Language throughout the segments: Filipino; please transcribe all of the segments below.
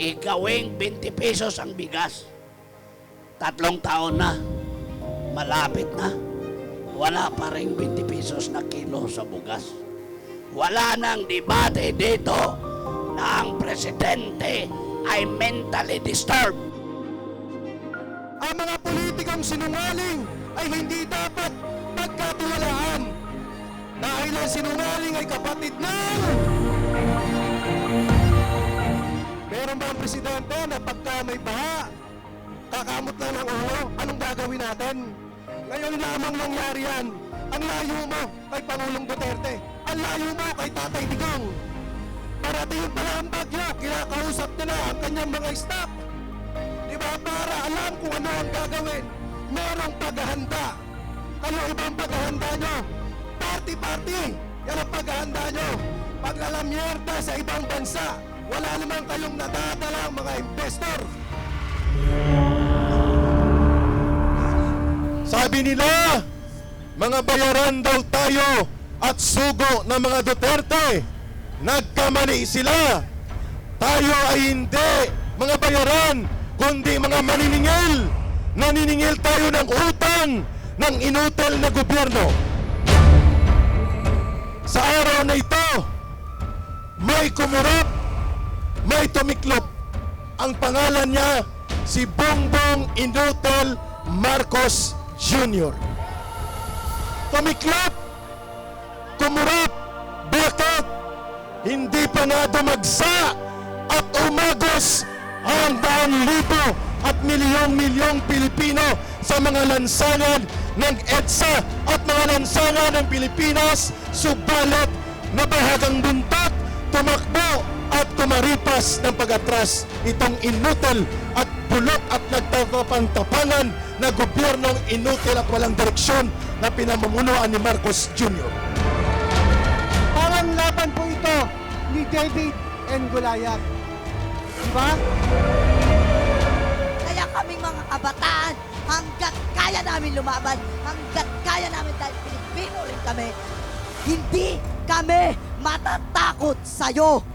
igawing 20 pesos ang bigas. Tatlong taon na, malapit na, wala pa rin 20 pesos na kilo sa bugas. Wala nang debate dito na ang presidente ay mentally disturbed. Ang mga politikang sinungaling ay hindi dapat pagkatiwalaan. Dahil ang sinungaling ay kapatid ng... presidente na pagka may baha, kakamot lang ng ulo, anong gagawin natin? Ngayon lamang nangyari yan. Ang layo mo kay Pangulong Duterte. Ang layo mo kay Tatay Digong. Parating pa lang ang bagyo, kinakausap niya na ang kanyang mga staff. Di ba? Para alam kung ano ang gagawin. Merong paghahanda. Ano ibang paghahanda nyo? Party-party. Yan ang paghahanda nyo. Paglalamyerta sa ibang bansa. Wala naman kayong nadadala mga investor. Sabi nila, mga bayaran daw tayo at sugo ng mga Duterte. Nagkamali sila. Tayo ay hindi mga bayaran, kundi mga maniningil. Naniningil tayo ng utang ng inutil na gobyerno. Sa araw na ito, may kumurap, may tumiklop. Ang pangalan niya, si Bongbong Inutil Marcos Jr. Tumiklop, kumurap, bakit? Hindi pa nga dumagsa at umagos ang daan libo at milyong-milyong Pilipino sa mga lansangan ng EDSA at mga lansangan ng Pilipinas subalit na bahagang buntot, tumakbo tumaripas ng pag-atras itong inutil at bulok at nagtatapantapangan na gobyernong inutil at walang direksyon na pinamumunuan ni Marcos Jr. Parang laban po ito ni David and Goliath. Diba? Kaya kaming mga kabataan, hanggat kaya namin lumaban, hanggat kaya namin dahil Pilipino rin kami, hindi kami matatakot sa'yo.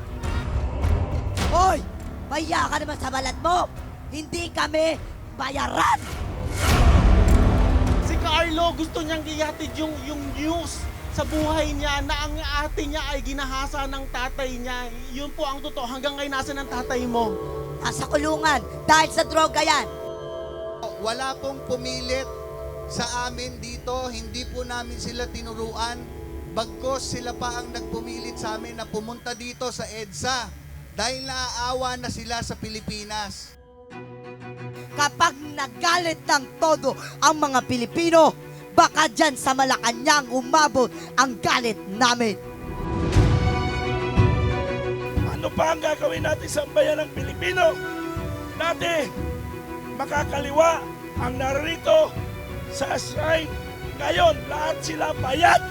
Maya ka naman sa balat mo! Hindi kami bayaran! Si Carlo gusto niyang ihatid yung, yung news sa buhay niya na ang ate niya ay ginahasa ng tatay niya. Yun po ang totoo. Hanggang ngayon nasa ng tatay mo. Nasa kulungan dahil sa droga yan. Wala pong pumilit sa amin dito, hindi po namin sila tinuruan. Bagkos sila pa ang nagpumilit sa amin na pumunta dito sa EDSA dahil naaawa na sila sa Pilipinas. Kapag nagalit ng todo ang mga Pilipino, baka dyan sa Malacanang umabot ang galit namin. Ano pa ang gagawin natin sa bayan ng Pilipino? Dati, makakaliwa ang narito sa shrine. Ngayon, lahat sila bayad.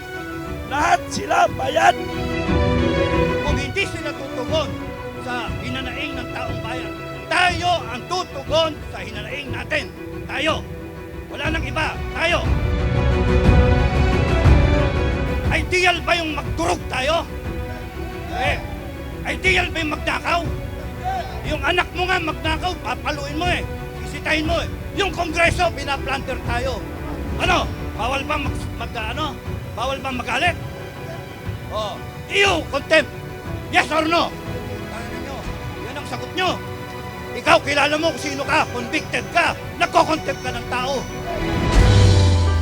Lahat sila bayad. kung hindi sila tutugon sa hinanaing ng taong bayan, tayo ang tutugon sa hinanaing natin. Tayo. Wala nang iba. Tayo. Ideal ba yung magdurog tayo? Eh, ideal ba yung magnakaw? Yung anak mo nga magnakaw, papaluin mo eh. Isitahin mo eh. Yung kongreso, pinaplanter tayo. Ano? Bawal ba mag, mag ano? Bawal ba magalit? Oh, iyo, contempt. Yes or no? Ang sagot nyo. Ikaw, kilala mo kung sino ka, convicted ka, nagko-contempt ka ng tao.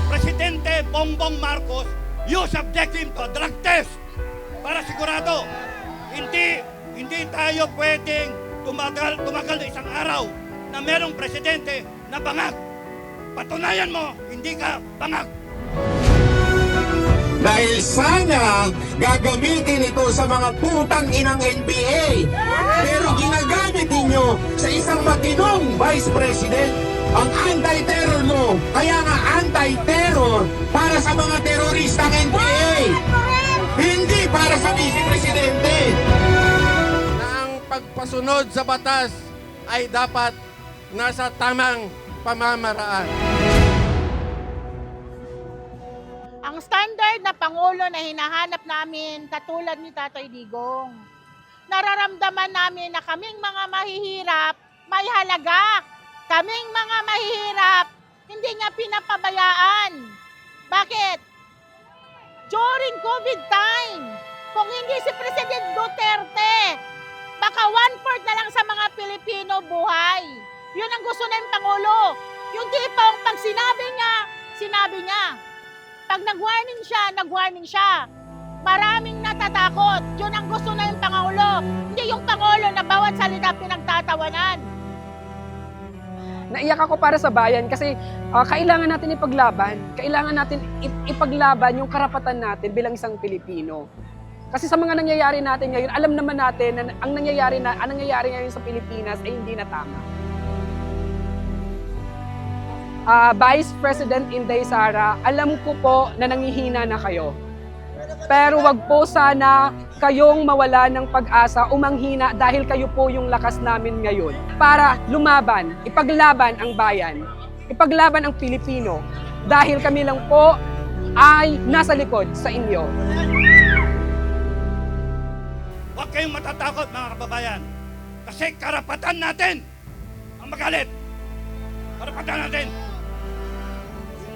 Presidente Bongbong Marcos, you subject him to drug test para sigurado hindi hindi tayo pwedeng tumagal, tumagal na isang araw na merong presidente na bangag. Patunayan mo, hindi ka bangag. Dahil sana gagamitin ito sa mga putang inang NBA. Pero ginagamit ninyo sa isang matinong Vice President ang anti-terror mo. Kaya nga anti-terror para sa mga teroristang NBA. Hindi para sa Vice Presidente. na ang pagpasunod sa batas ay dapat nasa tamang pamamaraan. Ang standard na pangulo na hinahanap namin katulad ni Tatay Digong. nararamdaman namin na kaming mga mahihirap may halaga. Kaming mga mahihirap hindi niya pinapabayaan. Bakit? During COVID time, kung hindi si President Duterte, baka one-fourth na lang sa mga Pilipino buhay. Yun ang gusto ng Pangulo. Yung tipong pag sinabi niya, sinabi niya. Pag nag-warning siya, nag-warning siya. Maraming natatakot. Yun ang gusto ng Pangulo. Hindi yung Pangulo na bawat salita pinagtatawanan. naiyak ako para sa bayan kasi ah, kailangan natin ipaglaban. Kailangan natin ip- ipaglaban yung karapatan natin bilang isang Pilipino. Kasi sa mga nangyayari natin ngayon, alam naman natin na ang nangyayari na ang nangyayari ngayon sa Pilipinas ay hindi na tama. Ah, Vice President Inday Sara, alam ko po na nangihina na kayo. Pero wag po sana kayong mawala ng pag-asa, umanghina dahil kayo po yung lakas namin ngayon para lumaban, ipaglaban ang bayan, ipaglaban ang Pilipino dahil kami lang po ay nasa likod sa inyo. Huwag kayong matatakot mga kababayan. Kasi karapatan natin ang magalit. Karapatan natin.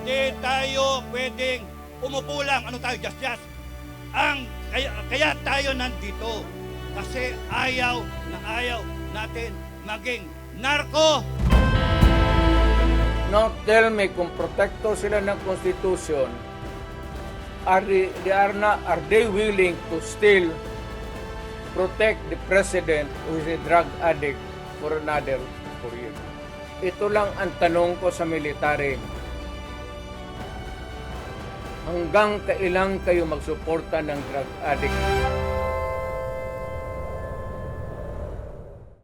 Hindi tayo pwedeng umupo lang. Ano tayo, just just. Ang, kaya, kaya tayo nandito. Kasi ayaw na ayaw natin maging narko. Now tell me kung protektor sila ng Constitution, are they, they are not are they willing to still protect the president who is a drug addict for another four years? Ito lang ang tanong ko sa military. Hanggang kailang kayo magsuporta ng drug addict?